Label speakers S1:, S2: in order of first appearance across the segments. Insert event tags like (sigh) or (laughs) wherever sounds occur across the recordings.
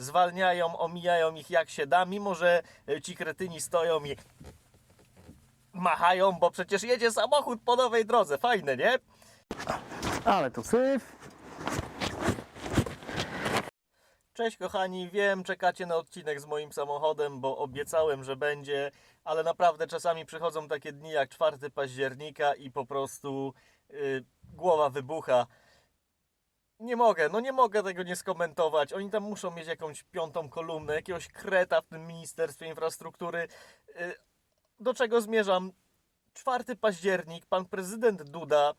S1: zwalniają, omijają ich jak się da, mimo że e, ci kretyni stoją i machają, bo przecież jedzie samochód po nowej drodze. Fajne, nie?
S2: Ale tu syf.
S1: Cześć kochani, wiem, czekacie na odcinek z moim samochodem, bo obiecałem, że będzie, ale naprawdę czasami przychodzą takie dni jak 4 października i po prostu yy, głowa wybucha. Nie mogę, no nie mogę tego nie skomentować. Oni tam muszą mieć jakąś piątą kolumnę, jakiegoś kreta w tym Ministerstwie Infrastruktury. Yy, do czego zmierzam? 4 październik, pan prezydent Duda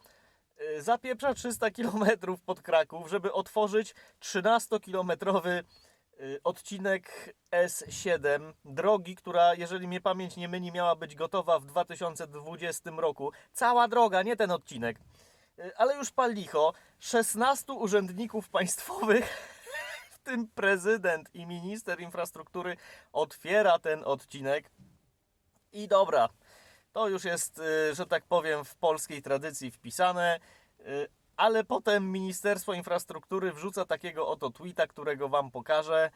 S1: y, zapieprza 300 km pod Kraków, żeby otworzyć 13-kilometrowy y, odcinek S7 drogi, która, jeżeli mnie pamięć nie myli, miała być gotowa w 2020 roku. Cała droga, nie ten odcinek. Y, Ale już pal licho, 16 urzędników państwowych, (laughs) w tym prezydent i minister infrastruktury, otwiera ten odcinek. I dobra, to już jest, y, że tak powiem, w polskiej tradycji wpisane, y, ale potem Ministerstwo Infrastruktury wrzuca takiego oto tweeta, którego wam pokażę.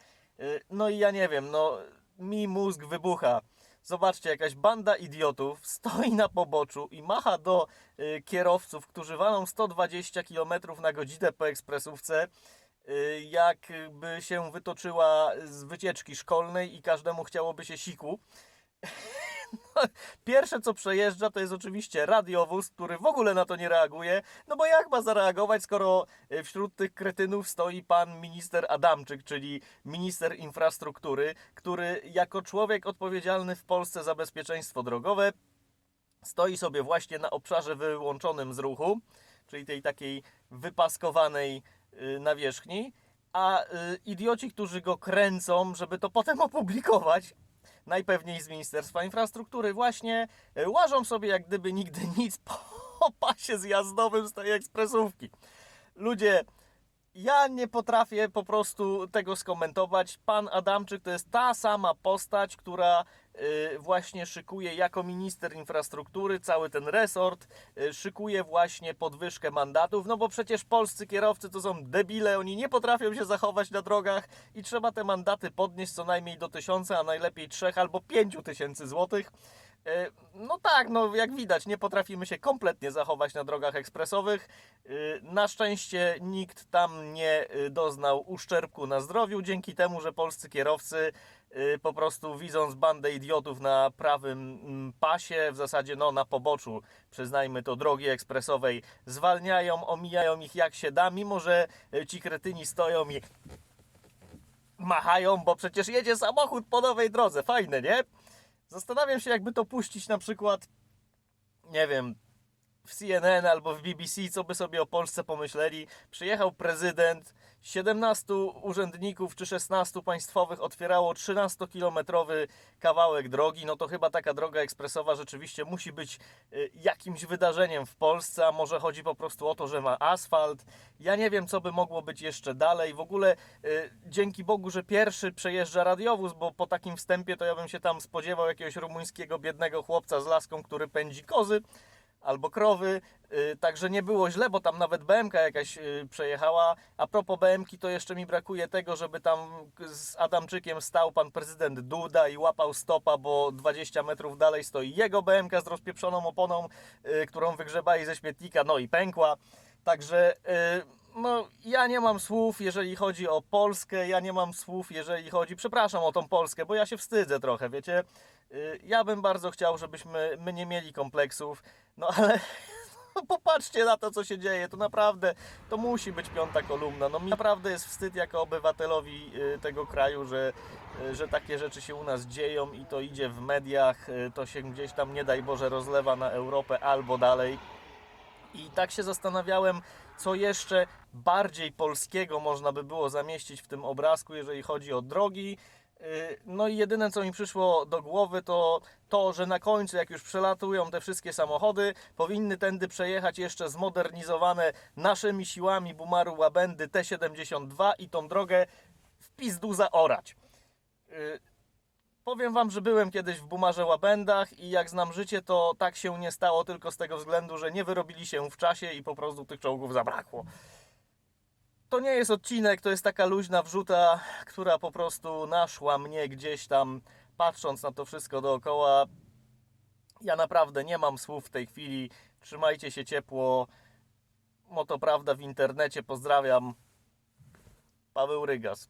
S1: No i ja nie wiem, no mi mózg wybucha. Zobaczcie, jakaś banda idiotów stoi na poboczu i macha do y, kierowców, którzy walą 120 km na godzinę po ekspresówce, y, jakby się wytoczyła z wycieczki szkolnej i każdemu chciałoby się siku. (laughs) Pierwsze co przejeżdża to jest oczywiście radiowóz, który w ogóle na to nie reaguje. No bo jak ma zareagować, skoro e, wśród tych kretynów stoi pan minister Adamczyk, czyli minister infrastruktury, który jako człowiek odpowiedzialny w Polsce za bezpieczeństwo drogowe stoi sobie właśnie na obszarze wyłączonym z ruchu, czyli tej takiej wypaskowanej y, nawierzchni, a y, idioci, którzy go kręcą, żeby to potem opublikować, najpewniej z Ministerstwa Infrastruktury, właśnie y, łażą sobie jak gdyby nigdy (laughs) nic po pasie zjazdowym z tej ekspresówki. Ludzie, ja nie potrafię po prostu tego skomentować. Pan Adamczyk to jest ta sama postać, która y, właśnie szykuje jako minister infrastruktury cały ten resort, y, szykuje właśnie podwyżkę mandatów, no bo przecież polscy kierowcy to są debile, oni nie potrafią się zachować na drogach i trzeba te mandaty podnieść co najmniej do tysiąca, a najlepiej trzech albo pięciu tysięcy złotych. E, No tak, no jak widać, nie potrafimy się kompletnie zachować na drogach ekspresowych. E, Na szczęście nikt tam nie e, doznał uszczerbku na zdrowiu, dzięki temu, że polscy kierowcy po prostu widząc bandę idiotów na prawym mm, pasie, w zasadzie no na poboczu, przyznajmy to, drogi ekspresowej, zwalniają, omijają ich jak się da, mimo że ci kretyni stoją i machają, bo przecież jedzie samochód po nowej drodze. Fajne, nie? Zastanawiam się, jakby to puścić na przykład, nie wiem, w CNN albo w BBC, co by sobie o Polsce pomyśleli. Przyjechał prezydent, 17 urzędników czy 16 państwowych otwierało 13-kilometrowy kawałek drogi. No to chyba taka droga ekspresowa rzeczywiście musi być y, jakimś wydarzeniem w Polsce, a może chodzi po prostu o to, że ma asfalt. Ja nie wiem, co by mogło być jeszcze dalej. W ogóle y, dzięki Bogu, że pierwszy przejeżdża radiowóz, bo po takim wstępie to ja bym się tam spodziewał jakiegoś rumuńskiego biednego chłopca z laską, który pędzi kozy albo krowy, y, także nie było źle, bo tam nawet BMK jakaś y, przejechała. A propos BMki, to jeszcze mi brakuje tego, żeby tam z Adamczykiem stał pan prezydent Duda i łapał stopa, bo 20 metrów dalej stoi jego BMK z rozpieprzoną oponą, y, którą wygrzebali ze śmietnika, no i pękła. Także y, no, ja nie mam słów, jeżeli chodzi o Polskę, ja nie mam słów, jeżeli chodzi, przepraszam o tą Polskę, bo ja się wstydzę trochę, wiecie. Y, Ja bym bardzo chciał, żebyśmy my nie mieli kompleksów, no ale (laughs) no, popatrzcie na to, co się dzieje. To naprawdę, to musi być piąta kolumna. No mi naprawdę jest wstyd jako obywatelowi y, tego kraju, że, y, że takie rzeczy się u nas dzieją i to idzie w mediach, to się gdzieś tam, nie daj Boże, rozlewa na Europę albo dalej. I tak się zastanawiałem, co jeszcze bardziej polskiego można by było zamieścić w tym obrazku, jeżeli chodzi o drogi. Yy, No i jedyne, co mi przyszło do głowy, to to, że na końcu, jak już przelatują te wszystkie samochody, powinny tędy przejechać jeszcze zmodernizowane naszymi siłami Bumaru Łabędy T72 i tą drogę w pizdu zaorać. Powiem wam, że byłem kiedyś w Bumarze Łabędach i jak znam życie, to tak się nie stało tylko z tego względu, że nie wyrobili się w czasie i po prostu tych czołgów zabrakło. to nie jest odcinek, to jest taka luźna wrzuta, która po prostu naszła mnie gdzieś tam, patrząc na to wszystko dookoła. Ja naprawdę nie mam słów w tej chwili. Trzymajcie się ciepło. Moto Prawda w internecie. Pozdrawiam. Paweł Rygas.